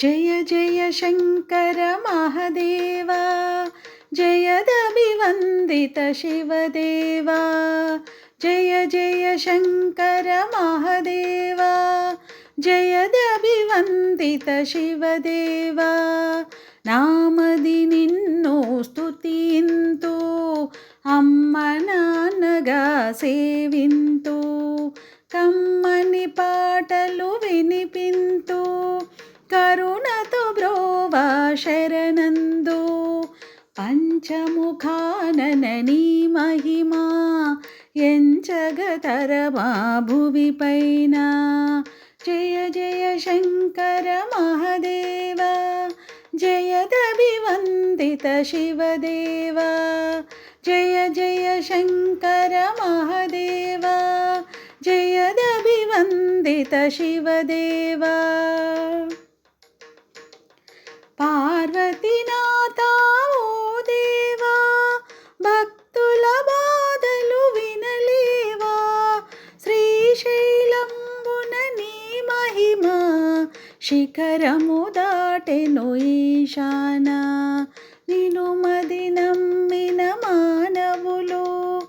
జయ జయ శంకర మహదేవా జయదభివందిత శివదేవా జయ జయ శంకర మహదేవా జయదభివందిత శివదేవా నామది నిన్ను స్తుతింతు అమ్మ నాన్నగా సేవింతు కమ్మని పాటలు వినిపింతు శరణందో పంచముఖాననని మహిమా ఎంచగతరమా భువి పైన జయ జయ శంకర మహదేవ జయదభివందిత శివదేవ. జయ జయ శంకర మహదేవ జయదభివందిత శివదేవ. శిఖరము దాటెను ఈశాన. నిను మది నమ్మిన మానవులు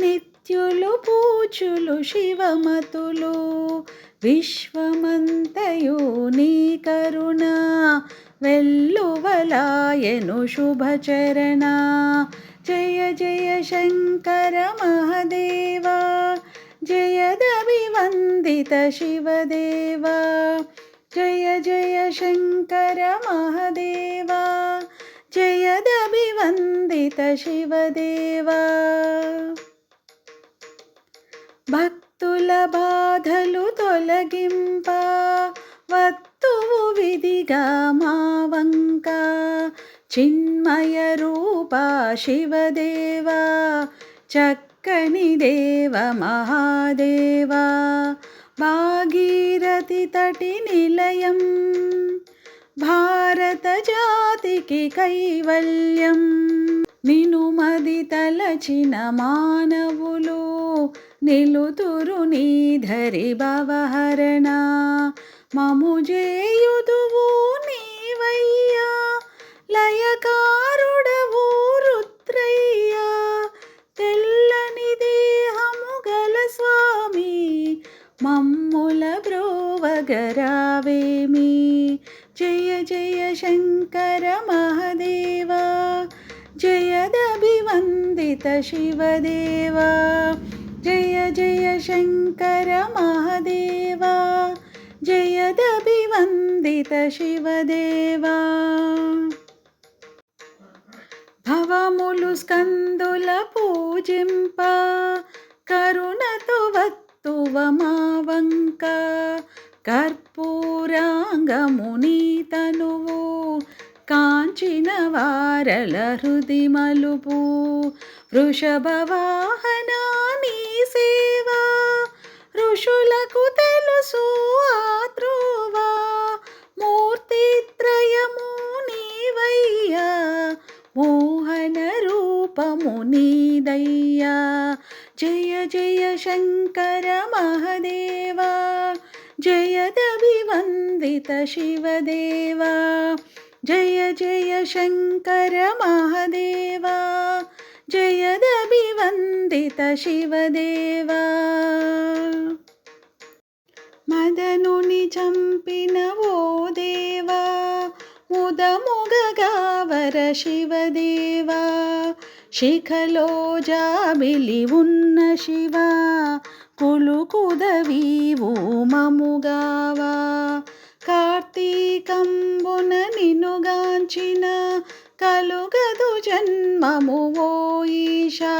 నిత్యులు పూచులు శివమతులు. విశ్వమంతయు నీ కరుణ వెల్లువలాయను శుభచరణ. జయ జయ శంకర మహదేవా జయదభివందిత శివదేవా. జయ జయ శంకర మహదేవా జయదభివందిత శివదేవా. భక్తుల బాధలు తొలగింప వత్తువు విధిగా మా వంక చిన్మయ రూప శివదేవా చక్కని దేవ మహాదేవా. భాగీరథి తటి నిలయం భారత జాతికి కైవల్యం. నినుమది తలచిన మానవులు నిలుతురు నీ ధరి భవహరణ. మము జేయు మమ్ముల బ్రోవగరావేమి? జయ జయ శంకర మహదేవా! జయదభివందిత శివదేవా! జయ జయ శంకర మహదేవా! జయదభివందిత శివదేవా! భవములు స్కందుల పూజింప కరుణతో వత్తువమా కర్పూరాంగముని తనువు కాంచిన వారల హృది మలుపు వృషభవాహన నీ సేవా ఋషులకు తెలుసు ఆత్రువా. మూర్తిత్రయము నీవయ్యా మోహన రూపము నీదయ్యా. జయ జయ శంకర మహదేవా जयदभिवन्दित शिवदेवा जय जय शङ्कर महादेवा जयदभिवन्दित शिवदेवा मदनुनि चम्पि वो देवा मुदमुगगावर शिवदेवा। శిఖలో జాబిలి ఉన్న శివ కులుకుదవి మముగావా కార్తీకంబున నినుగాంచిన కలుగదు జన్మము ఓ ఈశా.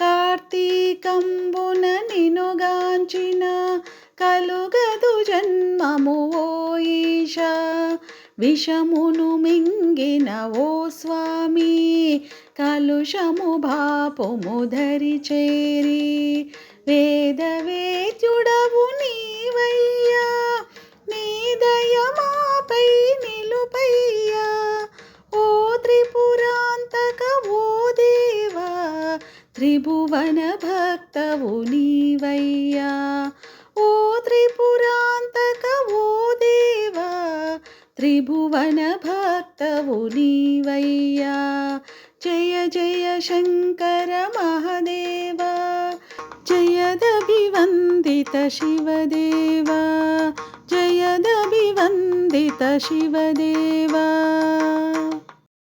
కార్తీకంబున నినుగాంచిన కలుగదు జన్మము ఓ ఈశా. విషమును మింగిన ఓ స్వామి కలుషము భాపము ధరి చేరి వేదవేద్యుడవు నీవయ్యా నీ దయమాపై నిలుపయ్యా. ఓ త్రిపురాంతక ఓ దేవా త్రిభువన భక్తవు నీవయ్యా. ఓ త్రిపురా త్రిభువన భక్తవు నీవయ్యా జయ జయ శంకర మహదేవా జయదభివందిత శివదేవా జయదభివందిత శివదేవా